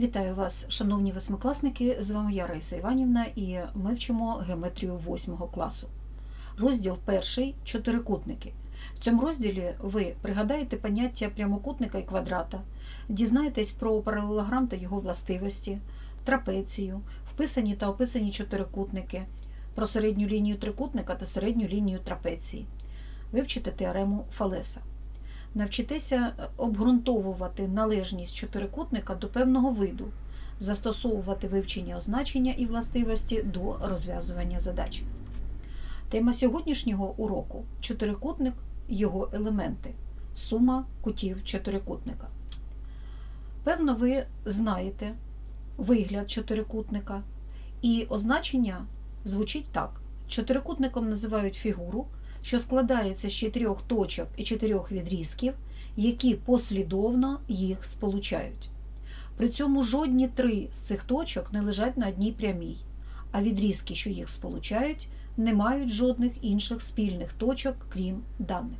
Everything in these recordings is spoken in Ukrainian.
Вітаю вас, шановні восьмикласники! З вами я Раїса Іванівна, і ми вчимо геометрію 8 класу. Розділ перший чотирикутники. В цьому розділі ви пригадаєте поняття прямокутника і квадрата, дізнаєтесь про паралелограм та його властивості, трапецію, вписані та описані чотирикутники, про середню лінію трикутника та середню лінію трапеції. Вивчите теорему Фалеса. Навчитеся обґрунтовувати належність чотирикутника до певного виду, застосовувати вивчення означення і властивості до розв'язування задач. Тема сьогоднішнього уроку чотирикутник, його елементи, сума кутів чотирикутника. Певно, ви знаєте вигляд чотирикутника, і означення звучить так: чотирикутником називають фігуру що складається з чотирьох точок і чотирьох відрізків, які послідовно їх сполучають. При цьому жодні три з цих точок не лежать на одній прямій, а відрізки, що їх сполучають, не мають жодних інших спільних точок, крім даних.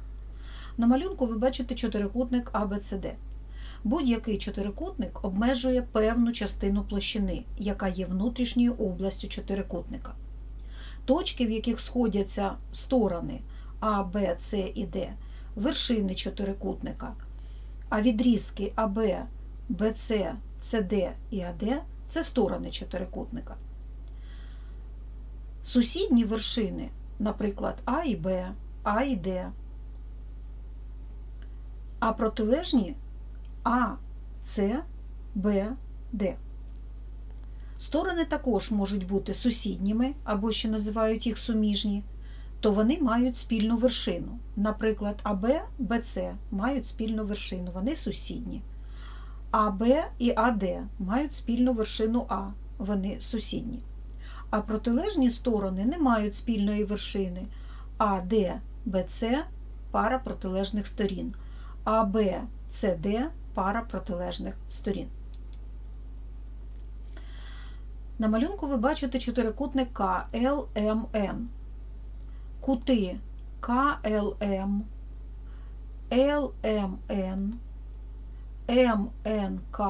На малюнку ви бачите чотирикутник ABCD. Будь-який чотирикутник обмежує певну частину площини, яка є внутрішньою областю чотирикутника. Точки, в яких сходяться сторони А, Б, С і Д, вершини чотирикутника, а відрізки АБ, БЦ, СД і АД це сторони чотирикутника. Сусідні вершини, наприклад, А і Б, А і Д, а протилежні А, С, Б, Д. Сторони також можуть бути сусідніми, або ще називають їх суміжні, то вони мають спільну вершину. Наприклад, АБ, БЦ мають спільну вершину, вони сусідні. АБ і АД мають спільну вершину А, вони сусідні. А протилежні сторони не мають спільної вершини. АД, БЦ пара протилежних сторін, АБ, СД пара протилежних сторін. На малюнку ви бачите чотирикутник КЛМН. Кути КЛМ, ЛМН, МНК,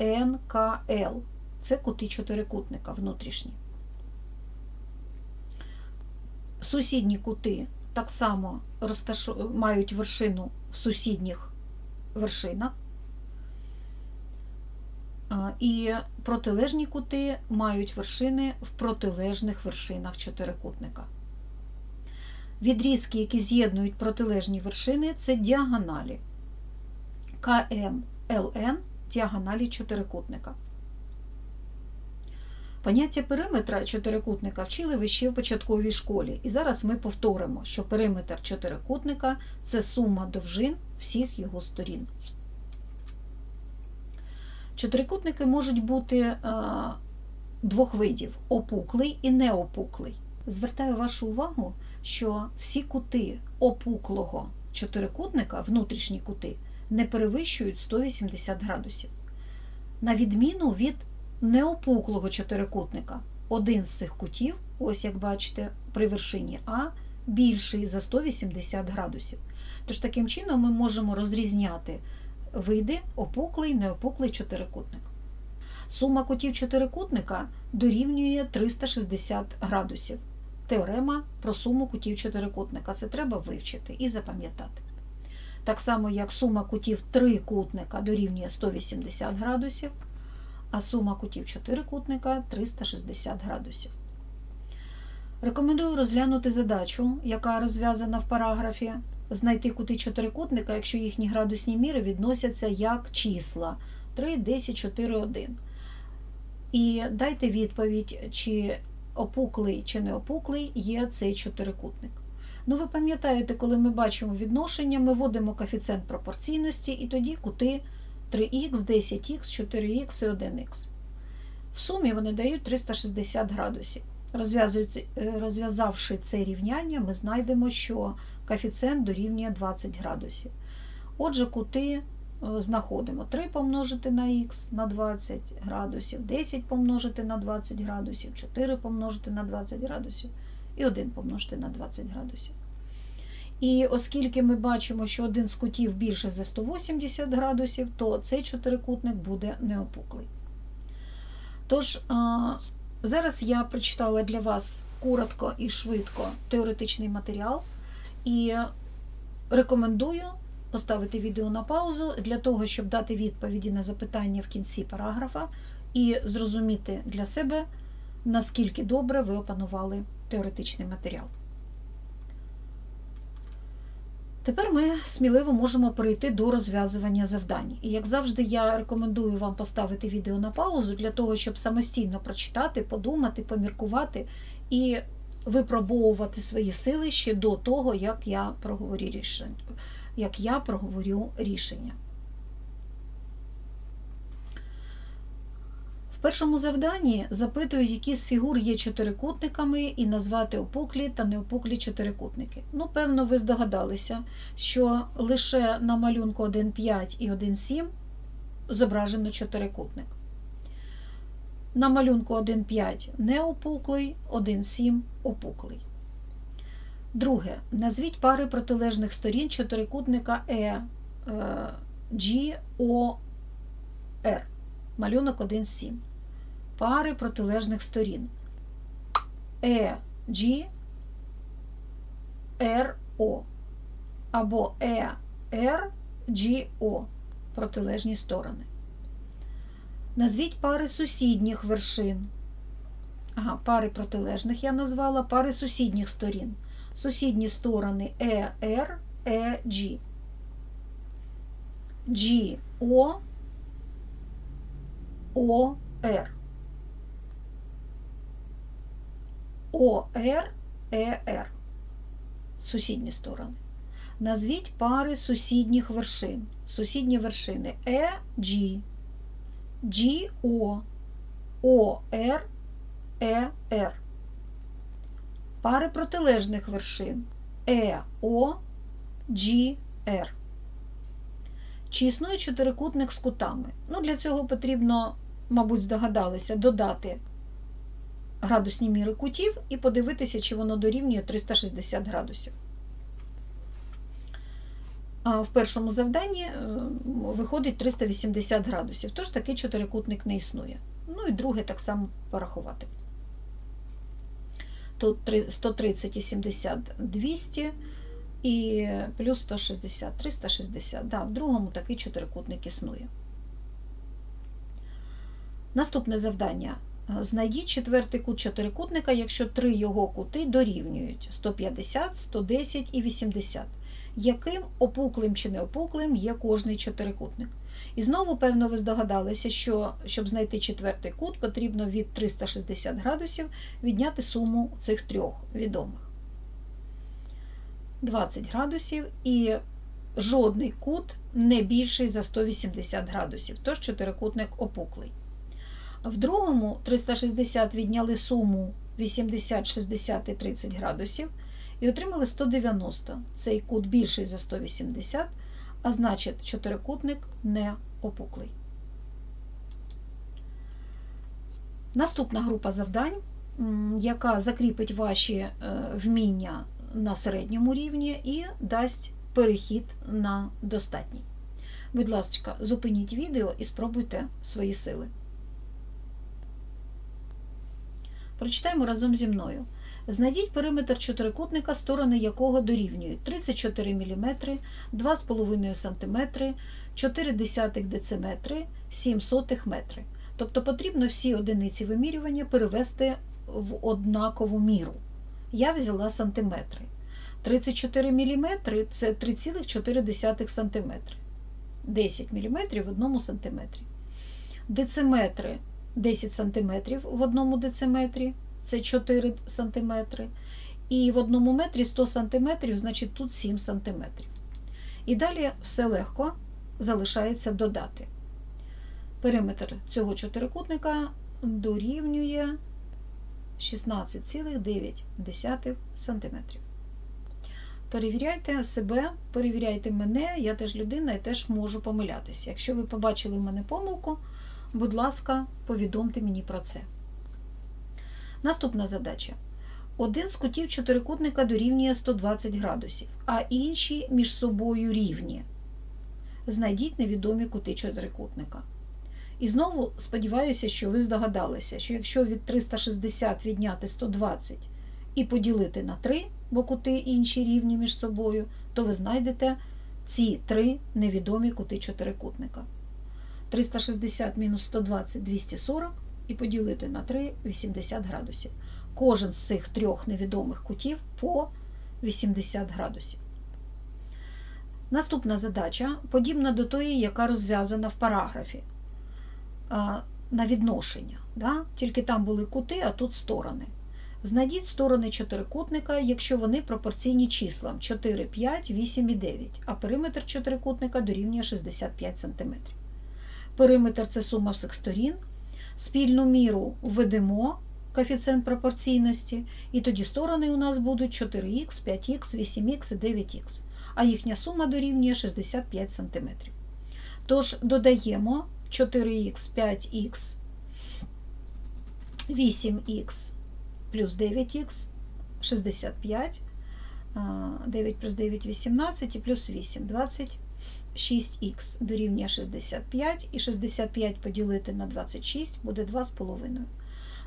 НКЛ. Це кути чотирикутника внутрішні. Сусідні кути так само мають вершину в сусідніх вершинах. І протилежні кути мають вершини в протилежних вершинах чотирикутника. Відрізки, які з'єднують протилежні вершини, це діагоналі. КМ, ЛН діагоналі чотирикутника. Поняття периметра чотирикутника вчили ви ще в початковій школі. І зараз ми повторимо, що периметр чотирикутника це сума довжин всіх його сторін. Чотирикутники можуть бути е, двох видів опуклий і неопуклий. Звертаю вашу увагу, що всі кути опуклого чотирикутника, внутрішні кути, не перевищують 180 градусів. На відміну від неопуклого чотирикутника, один з цих кутів, ось як бачите, при вершині А, більший за 180 градусів. Тож таким чином ми можемо розрізняти види опуклий, неопуклий чотирикутник. Сума кутів чотирикутника дорівнює 360 градусів. Теорема про суму кутів чотирикутника. Це треба вивчити і запам'ятати. Так само, як сума кутів трикутника дорівнює 180 градусів, а сума кутів чотирикутника 360 градусів. Рекомендую розглянути задачу, яка розв'язана в параграфі знайти кути чотирикутника, якщо їхні градусні міри відносяться як числа 3, 10, 4, 1. І дайте відповідь, чи опуклий чи не опуклий є цей чотирикутник. Ну, ви пам'ятаєте, коли ми бачимо відношення, ми вводимо коефіцієнт пропорційності, і тоді кути 3х, 10х, 4х і 1х. В сумі вони дають 360 градусів. Розв'язавши це рівняння, ми знайдемо, що коефіцієнт дорівнює 20 градусів. Отже, кути знаходимо 3 помножити на х на 20 градусів, 10 помножити на 20 градусів, 4 помножити на 20 градусів і 1 помножити на 20 градусів. І оскільки ми бачимо, що один з кутів більше за 180 градусів, то цей чотирикутник буде неопуклий. Тож, зараз я прочитала для вас коротко і швидко теоретичний матеріал і рекомендую поставити відео на паузу для того, щоб дати відповіді на запитання в кінці параграфа і зрозуміти для себе, наскільки добре ви опанували теоретичний матеріал. Тепер ми сміливо можемо перейти до розв'язування завдань. І як завжди, я рекомендую вам поставити відео на паузу для того, щоб самостійно прочитати, подумати, поміркувати і випробовувати свої сили ще до того, як я проговорю рішення. Як я проговорю рішення. В першому завданні запитують, які з фігур є чотирикутниками, і назвати опуклі та неопуклі чотирикутники. Ну, певно, ви здогадалися, що лише на малюнку 1,5 і 1,7 зображено чотирикутник. На малюнку 1,5 неопуклий, 1,7 опуклий. Друге. Назвіть пари протилежних сторін чотирикутника E, G, O, R. Малюнок 1,7. Пари протилежних сторін. E, G, R, O. Або E, R, G, O. Протилежні сторони. Назвіть пари сусідніх вершин. Ага, пари протилежних я назвала пари сусідніх сторін. Сусідні сторони E, R, E, G. G, O, O, R. О, Р, Е, Р. Сусідні сторони. Назвіть пари сусідніх вершин. Сусідні вершини Е, G, О, О, Р, Е, Р. Пари протилежних вершин Е, О, G, Р. Чи існує чотирикутник з кутами? Ну, Для цього потрібно, мабуть, здогадалися, додати градусні міри кутів і подивитися, чи воно дорівнює 360 градусів. В першому завданні е, виходить 380 градусів, тож такий чотирикутник не існує. Ну і друге так само порахувати. Тут 130 і 70 200 і плюс 160, 360. Да, в другому такий чотирикутник існує. Наступне завдання. Знайдіть четвертий кут чотирикутника, якщо три його кути дорівнюють 150, 110 і 80. Яким опуклим чи неопуклим є кожний чотирикутник? І знову, певно, ви здогадалися, що щоб знайти четвертий кут, потрібно від 360 градусів відняти суму цих трьох відомих. 20 градусів і жодний кут не більший за 180 градусів, тож чотирикутник опуклий. В другому 360 відняли суму 80, 60 і 30 градусів і отримали 190. Цей кут більший за 180, а значить, чотирикутник не опуклий. Наступна група завдань, яка закріпить ваші е, вміння на середньому рівні і дасть перехід на достатній. Будь ласка, зупиніть відео і спробуйте свої сили. Прочитаємо разом зі мною. Знайдіть периметр чотирикутника, сторони якого дорівнюють 34 мм, 2,5 см, 4 дециметри, 7 сотих метри. Тобто потрібно всі одиниці вимірювання перевести в однакову міру. Я взяла сантиметри. 34 мм це 3,4 см. 10 мм в одному сантиметрі. Дециметри 10 см в одному дециметрі, це 4 см. І в одному метрі 100 см, значить тут 7 см. І далі все легко залишається додати. Периметр цього чотирикутника дорівнює 16,9 см. Перевіряйте себе, перевіряйте мене, я теж людина і теж можу помилятися. Якщо ви побачили в мене помилку, будь ласка, повідомте мені про це. Наступна задача. один з кутів чотирикутника дорівнює 120 градусів, а інші між собою рівні. Знайдіть невідомі кути чотирикутника. І знову сподіваюся, що ви здогадалися, що якщо від 360 відняти 120 і поділити на 3, бо кути інші рівні між собою, то ви знайдете ці три невідомі кути чотирикутника. 360 мінус 120 240 і поділити на 3 80 градусів. Кожен з цих трьох невідомих кутів по 80 градусів. Наступна задача подібна до тої, яка розв'язана в параграфі на відношення. Да? Тільки там були кути, а тут сторони. Знайдіть сторони чотирикутника, якщо вони пропорційні числам 4, 5, 8 і 9, а периметр чотирикутника дорівнює 65 см. Периметр це сума всіх сторін. Спільну міру введемо коефіцієнт пропорційності, і тоді сторони у нас будуть 4х, 5х, 8х і 9х, а їхня сума дорівнює 65 см. Тож додаємо 4х, 5х, 8х плюс 9х, 65, 9 плюс 9 – 18 і плюс 8 – 26х дорівнює 65, і 65 поділити на 26 буде 2,5.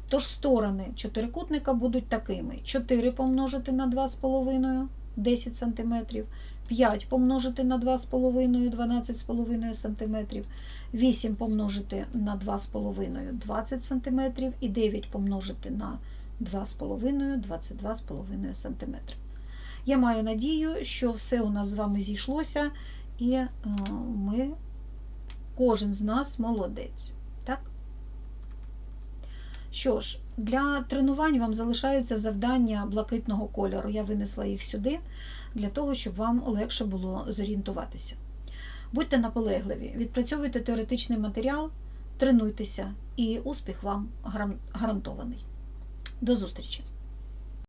Тож сторони чотирикутника будуть такими: 4 помножити на 2,5 10 см, 5 помножити на 2,5 12,5 см, 8 помножити на 2,5 20 см і 9 помножити на 2,5 22,5 см. Я маю надію, що все у нас з вами зійшлося, і е, ми, кожен з нас молодець. Так? Що ж, для тренувань вам залишаються завдання блакитного кольору. Я винесла їх сюди, для того, щоб вам легше було зорієнтуватися. Будьте наполегливі, відпрацьовуйте теоретичний матеріал, тренуйтеся, і успіх вам гарантований. До зустрічі!